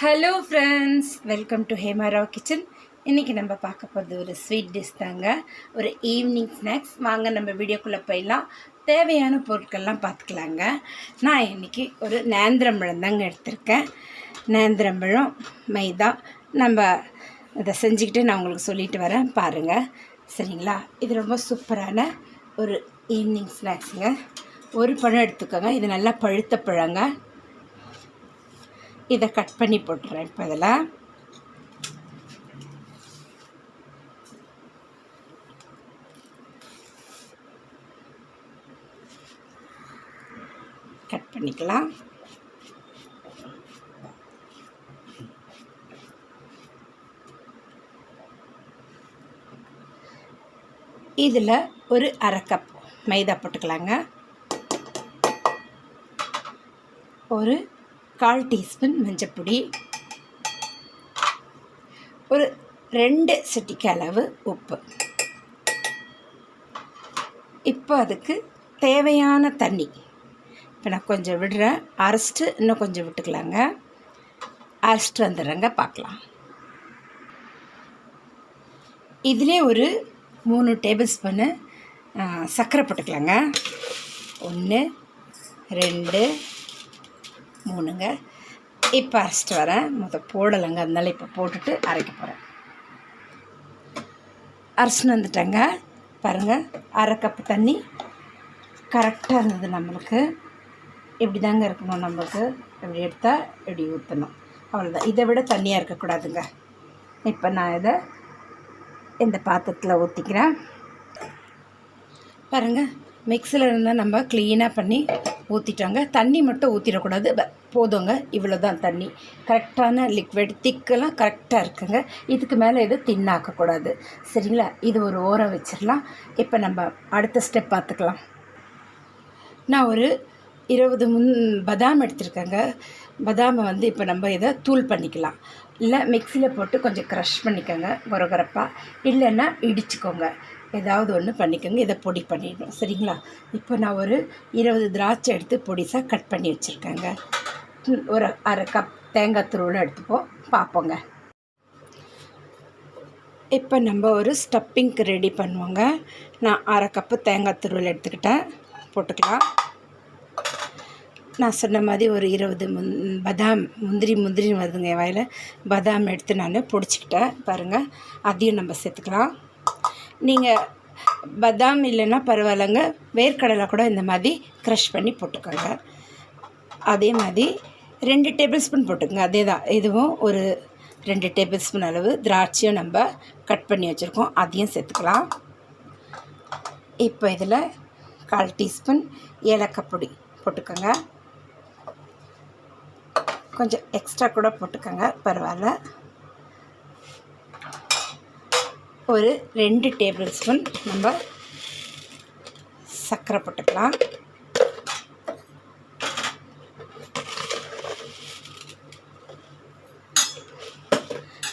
Hello friends welcome to Hema Rao kitchen இன்றைக்கி நம்ம பார்க்க போகிறது ஒரு ஸ்வீட் டிஷ் தாங்க. ஒரு ஈவினிங் ஸ்நாக்ஸ் வாங்க நம்ம வீடியோக்குள்ளே போயிடலாம். தேவையான பொருட்கள்லாம் பார்த்துக்கலாங்க. நான் இன்றைக்கி ஒரு நேந்திரம்பழம் தாங்க எடுத்திருக்கேன். நேந்திரம்பழம் மைதா. நம்ம இதை செஞ்சுக்கிட்டு நான் உங்களுக்கு சொல்லிட்டு வரேன். பாருங்கள் சரிங்களா? இது ரொம்ப சூப்பரான ஒரு ஈவினிங் ஸ்நாக்ஸுங்க ஒரு பழம் எடுத்துக்கோங்க. இது நல்லா பழுத்த பழங்க. இதை கட் பண்ணி போட்டுறேன் இப்போ இதில். கட் பண்ணிக்கலாம். இதில் ஒரு அரை கப் மைதா போட்டுக்கலாங்க. ஒரு கால் டீஸ்பூன் மஞ்சப்பொடி. ஒரு ரெண்டு சிட்டிக்கு அளவு உப்பு. இப்போ அதுக்கு தேவையான தண்ணி. இப்போ நான் கொஞ்சம் விடுறேன். அரைச்சிட்டு இன்னும் கொஞ்சம் விட்டுக்கலாங்க. அரைச்சிட்டு வந்துடுறேங்க பார்க்கலாம். இதிலே ஒரு மூணு டேபிள் ஸ்பூனு சர்க்கரை போட்டுக்கலாங்க. ஒன்று ரெண்டு மூணுங்க. இப்போ அரைச்சிட்டு வரேன். மொத்தம் போடலைங்க. அதனால இப்போ போட்டுட்டு அரைக்க போகிறேன் அரைச்சின்னு வந்துட்டேங்க. பாருங்கள் அரை கப்பு தண்ணி. கரெக்டாக இருந்தது நம்மளுக்கு. இப்படி தாங்க இருக்கணும் நம்மளுக்கு. இப்படி எடுத்தால் இப்படி ஊற்றணும் அவ்வளோதான் இதை விட தண்ணியாக இருக்கக்கூடாதுங்க. இப்போ நான் இதை இந்த பாத்திரத்தில் ஊற்றிக்கிறேன் பாருங்கள் மிக்சியில் இருந்தால் நம்ம க்ளீனாக பண்ணி ஊற்றிட்டோங்க தண்ணி மட்டும் ஊற்றிடக்கூடாது போதுங்க. இவ்வளோ தான் தண்ணி. கரெக்டான லிக்விட் திக்கெல்லாம் கரெக்டாக இருக்குங்க. இதுக்கு மேலே எதுவும் தின்னாக்கக்கூடாது. சரிங்களா? இது ஒரு ஓரம் வச்சிடலாம். இப்போ நம்ம அடுத்த ஸ்டெப் பார்த்துக்கலாம். நான் ஒரு இருபது முன் பதாம் எடுத்திருக்கேங்க. பதாமை வந்து இப்போ நம்ம இதை தூள் பண்ணிக்கலாம். இல்லை மிக்சியில் போட்டு கொஞ்சம் க்ரஷ் பண்ணிக்கோங்க. கொரகரப்பாக இல்லைன்னா இடிச்சுக்கோங்க. ஏதாவது ஒன்று பண்ணிக்கோங்க இதை பொடி பண்ணிடணும். சரிங்களா? இப்போ நான் ஒரு இருபது திராட்சை எடுத்து பொடிசாக கட் பண்ணி வச்சுருக்கேங்க. ஒரு அரை கப் தேங்காய் துருவில் எடுத்துப்போம் பார்ப்போங்க. இப்போ நம்ம ஒரு ஸ்டப்பிங்க்கு ரெடி பண்ணுவோங்க. நான் அரை கப்பு தேங்காய் துருவல் எடுத்துக்கிட்டேன். போட்டுக்கலாம். நான் சொன்ன மாதிரி ஒரு இருபது முந் பதாம் முந்திரி முந்திரி வருதுங்க என் வாயில். பதாம் எடுத்து நான் பிடிச்சிக்கிட்டேன். பாருங்கள் அதையும் நம்ம சேர்த்துக்கலாம். நீங்கள் பதாம் இல்லைன்னா பரவாயில்லைங்க. வேர்க்கடலை கூட இந்த மாதிரி க்ரஷ் பண்ணி போட்டுக்கோங்க. அதே மாதிரி ரெண்டு டேபிள் ஸ்பூன் போட்டுக்கோங்க. அதே தான். இதுவும் ஒரு ரெண்டு டேபிள் ஸ்பூன் அளவு திராட்சையும் நம்ம கட் பண்ணி வச்சுருக்கோம். அதையும் சேர்த்துக்கலாம். இப்போ இதில் கால் டீஸ்பூன் ஏலக்காய் பொடி போட்டுக்கோங்க. கொஞ்சம் எக்ஸ்ட்ரா கூட போட்டுக்கோங்க. பரவாயில்ல. ஒரு ரெண்டு டேபிள் ஸ்பூன் நம்ம சர்க்கரை போட்டுக்கலாம்.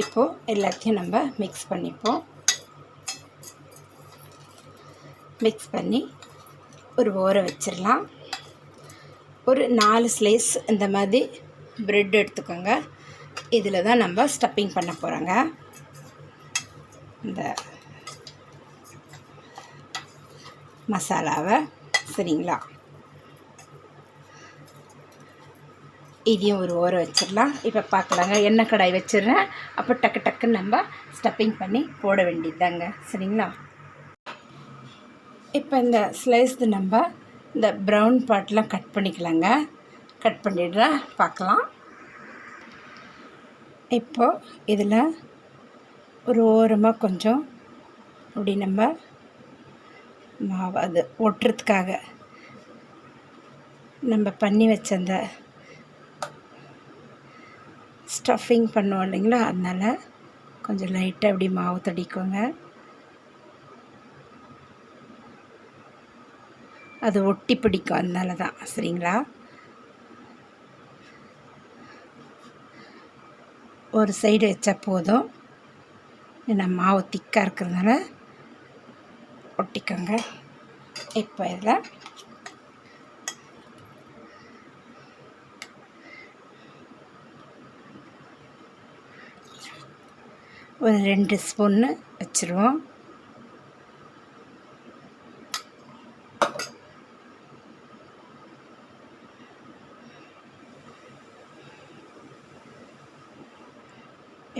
இப்போது எல்லாத்தையும் நம்ம மிக்ஸ் பண்ணிப்போம். மிக்ஸ் பண்ணி ஒரு ஓர வச்சிடலாம். ஒரு நாலு ஸ்லைஸ் இந்த மாதிரி ப்ரெட் எடுத்துக்கோங்க. இதில் தான் நம்ம ஸ்டப்பிங் பண்ண போகிறோங்க இந்த மசாலாவை சரிங்களா? இதையும் ஒரு ஓரம் வச்சிடலாம். இப்போ பார்க்கலாங்க எண்ணெய் கடாய் வச்சிடுறேன். அப்போ டக்கு டக்குன்னு நம்ம ஸ்டப்பிங் பண்ணி போட வேண்டியதுதாங்க. சரிங்களா? இப்போ இந்த ஸ்லைஸ்து நம்ம இந்த ப்ரௌன் பார்ட்லாம் கட் பண்ணிக்கலாங்க. கட் பண்ணிடுறேன். பார்க்கலாம். இப்போது இதில் ஒரு ஓரமாக கொஞ்சம் அப்படி நம்ம மாவு அது ஒட்டுறதுக்காக நம்ம பண்ணி வச்ச அந்த ஸ்டஃபிங் பண்ணுவோம் இல்லைங்களா? அதனால் கொஞ்சம் லைட்டாக அப்படி மாவு தடிக்கோங்க. அது ஒட்டி பிடிக்கும் அதனால தான் சரிங்களா? ஒரு சைடு வச்சா போதும். ஏன்னா மாவு திக்காக இருக்கிறதுனால ஒட்டிக்கோங்க. இப்போ இதில் ஒரு ரெண்டு ஸ்பூன்னு வச்சுருவோம்.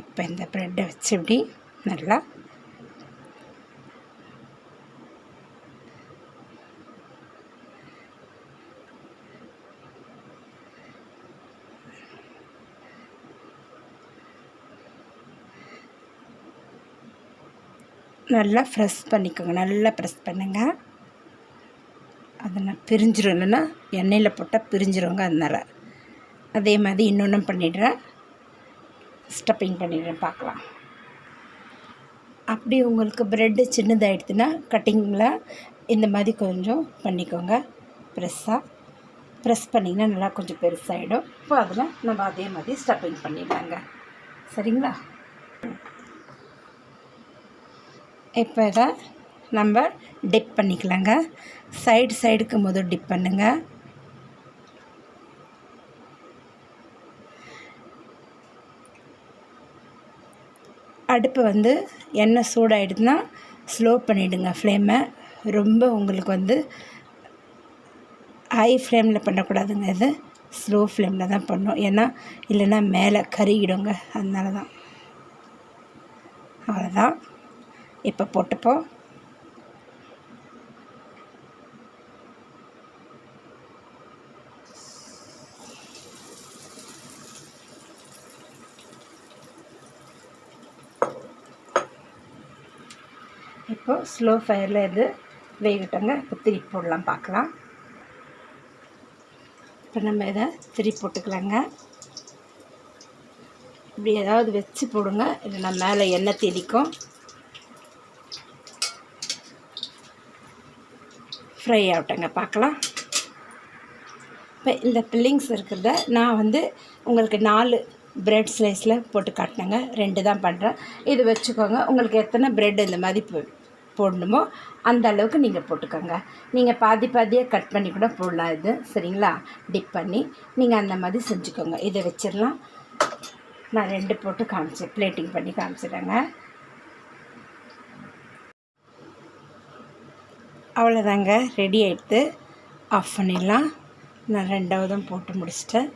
இப்போ இந்த ப்ரெட்டை வச்சு இப்படி நல்லா. நல்லா ஃப்ரெஷ் பண்ணிக்கோங்க. நல்லா ப்ரெஸ் பண்ணுங்கள் அதை நான் பிரிஞ்சிடும் இல்லைன்னா எண்ணெயில் போட்டால் பிரிஞ்சிருங்க அதனால். அதே மாதிரி இன்னொன்றும் பண்ணிடுறேன். ஸ்டப்பிங் பண்ணிடுறேன். பார்க்கலாம். அப்படி உங்களுக்கு ப்ரெட்டு சின்னதாகிடுதுன்னா கட்டிங்கில் இந்த மாதிரி கொஞ்சம் பண்ணிக்கோங்க. ப்ரெஸ்ஸாக ப்ரெஸ் பண்ணிங்கன்னா நல்லா கொஞ்சம் பெருசாகிடும் இப்போ அதில் நம்ம அதே மாதிரி ஸ்டப்பிங் பண்ணிடலாங்க. சரிங்களா? இப்போ இதை நம்ம டிப் பண்ணிக்கலாங்க. சைடு சைடுக்கு முதல் டிப் பண்ணுங்கள் அடுப்பு வந்து எண்ணெய் சூடாகிடுதுன்னா ஸ்லோ பண்ணிவிடுங்க ஃப்ளேமை ரொம்ப உங்களுக்கு வந்து ஹை ஃப்ளேமில் பண்ணக்கூடாதுங்க இது. ஸ்லோ ஃப்ளேமில் தான் பண்ணும். ஏன்னா இல்லைன்னா மேலே கருகிடுங்க. அதனால தான். அவ்வளோதான் இப்போ போட்டுப்போம் இப்போது ஸ்லோ ஃபயரில் இது வேகட்டங்க. இப்போ திருப்பி போடலாம் பார்க்கலாம். இப்போ நம்ம இதை திருப்பி போட்டுக்கலாங்க. இப்படி ஏதாவது வச்சு போடுங்க. இல்லைன்னா மேலே எண்ணெய் தெளிக்கும். ஃப்ரை ஆகட்டங்க பார்க்கலாம். இப்போ இந்த பில்லிங்ஸ் இருக்கிறத நான் வந்து உங்களுக்கு நாலு ப்ரெட் ஸ்லைஸில் போட்டு காட்டினேங்க. ரெண்டு தான் பண்ணுறேன். இது வச்சுக்கோங்க. உங்களுக்கு எத்தனை ப்ரெட் இந்த மாதிரி போடணுமோ அந்த அளவுக்கு நீங்கள் போட்டுக்கோங்க. நீங்கள் பாதி பாதியாக கட் பண்ணி கூட போடலாம் இது சரிங்களா? டிப் பண்ணி நீங்கள் அந்த மாதிரி செஞ்சுக்கோங்க. இதை வச்சிடலாம். நான் ரெண்டு போட்டு காமிச்சு பிளேட்டிங் பண்ணி காமிச்சிடுறேங்க. அவ்வளோதாங்க. ரெடி ஆகிடுத்து ஆஃப் பண்ணிடலாம். நான் ரெண்டாவதும் போட்டு முடிச்சிட்டேன்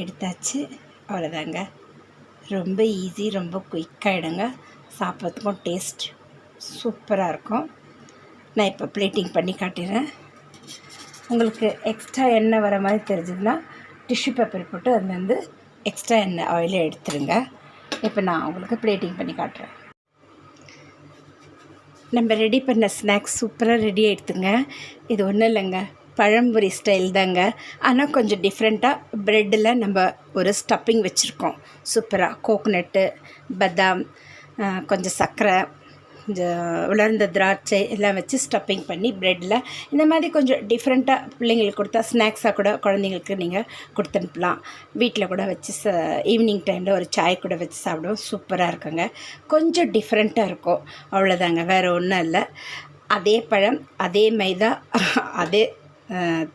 எடுத்தாச்சு. அவ்வளோதாங்க. ரொம்ப ஈஸி ரொம்ப குயிக்காகிடுங்க சாப்பிட்றதுக்கும் டேஸ்ட் சூப்பராக இருக்கும். நான் இப்போ பிளேட்டிங் பண்ணி காட்டிடுறேன் உங்களுக்கு எக்ஸ்ட்ரா எண்ணெய் வர மாதிரி தெரிஞ்சதுன்னா டிஷ்யூ பேப்பர் போட்டு அதுலேருந்து எக்ஸ்ட்ரா எண்ணெய் ஆயிலே எடுத்துருங்க. இப்போ நான் உங்களுக்கு பிளேட்டிங் பண்ணி காட்டுறேன். நம்ம ரெடி பண்ண ஸ்நாக்ஸ் சூப்பராக ரெடி ஆகிடுத்துங்க இது ஒன்றும் இல்லைங்க. பழம்புரி ஸ்டைல் தாங்க. ஆனால் கொஞ்சம் டிஃப்ரெண்ட்டாக ப்ரெட்டில் நம்ம ஒரு ஸ்டப்பிங் வச்சுருக்கோம். சூப்பராக கோகோனட்டு பதாம் கொஞ்சம் சர்க்கரை உலர்ந்த திராட்சை எல்லாம் வச்சு ஸ்டப்பிங் பண்ணி ப்ரெட்டில் இந்த மாதிரி கொஞ்சம் டிஃப்ரெண்ட்டாக பிள்ளைங்களுக்கு கொடுத்தா ஸ்நாக்ஸாக கூட குழந்தைங்களுக்கு நீங்கள் கொடுத்தனுப்பலாம் வீட்டில் கூட வச்சு ச ஈவினிங் டைமில் ஒரு சாய் கூட வச்சு சாப்பிடுவோம். சூப்பராக இருக்குங்க. கொஞ்சம் டிஃப்ரெண்ட்டாக இருக்கும். அவ்வளோதாங்க வேறு ஒன்றும் இல்லை. அதே பழம் அதே மைதா அதே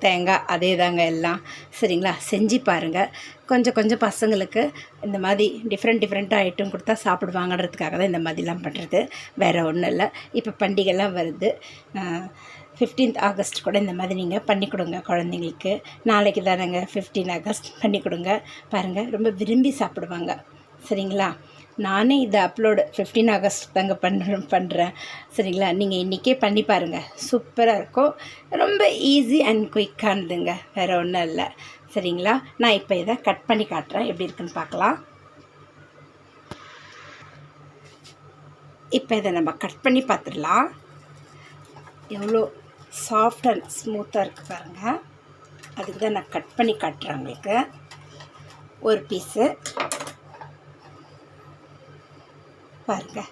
தேங்காய் அதே தாங்க எல்லாம். சரிங்களா? செஞ்சு பாருங்கள் கொஞ்சம் கொஞ்சம் பசங்களுக்கு இந்த மாதிரி டிஃப்ரெண்ட் டிஃப்ரெண்ட்டாக ஐட்டம் கொடுத்தா சாப்பிடுவாங்கன்றதுக்காக தான் இந்த மாதிரிலாம் பண்ணுறது வேறு ஒன்றும் இல்லை. இப்போ பண்டிகைலாம் வருது. ஃபிஃப்டீன்த் ஆகஸ்ட் கூட இந்த மாதிரி நீங்கள் பண்ணி கொடுங்க குழந்தைங்களுக்கு. நாளைக்கு தானேங்க ஃபிஃப்டீன் ஆகஸ்ட் பண்ணி கொடுங்க. பாருங்கள் ரொம்ப விரும்பி சாப்பிடுவாங்க. சரிங்களா? நானே இதை அப்லோடு ஃபிஃப்டீன் ஆகஸ்ட் தாங்க பண்ணுறேன் பண்ணுறேன் சரிங்களா? நீங்கள் இன்றைக்கே பண்ணி பாருங்கள் சூப்பராக இருக்கும். ரொம்ப ஈஸி அண்ட் குயிக்கானதுங்க வேறு ஒன்றும் இல்லை. சரிங்களா? நான் இப்போ இதை கட் பண்ணி காட்டுறேன். எப்படி இருக்குன்னு பார்க்கலாம். இப்போ இதை நம்ம கட் பண்ணி பார்த்துடலாம். எவ்வளோ சாஃப்ட் அண்ட் ஸ்மூத்தாக இருக்குது பாருங்கள் அதுக்கு தான் நான் கட் பண்ணி காட்டுறேன் உங்களுக்கு. ஒரு பீஸு பாருங்கள்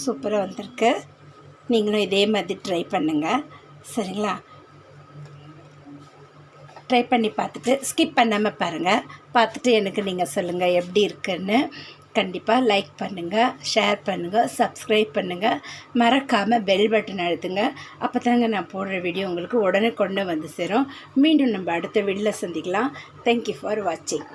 சூப்பராக வந்திருக்கு. நீங்களும் இதே மாதிரி ட்ரை பண்ணுங்கள் சரிங்களா? ட்ரை பண்ணி பார்த்துட்டு ஸ்கிப் பண்ணாமல் பாருங்கள் பார்த்துட்டு எனக்கு நீங்கள் சொல்லுங்கள் எப்படி இருக்குன்னு. கண்டிப்பாக லைக் பண்ணுங்கள் ஷேர் பண்ணுங்கள் சப்ஸ்கிரைப் பண்ணுங்கள் மறக்காமல் பெல் பட்டன் அழுத்துங்க. அப்போ தாங்க நான் போடுற வீடியோ உங்களுக்கு உடனே கொண்டு வந்து சேரும். மீண்டும் நம்ம அடுத்த வீடியில் சந்திக்கலாம். தேங்க்யூ ஃபார் வாட்சிங்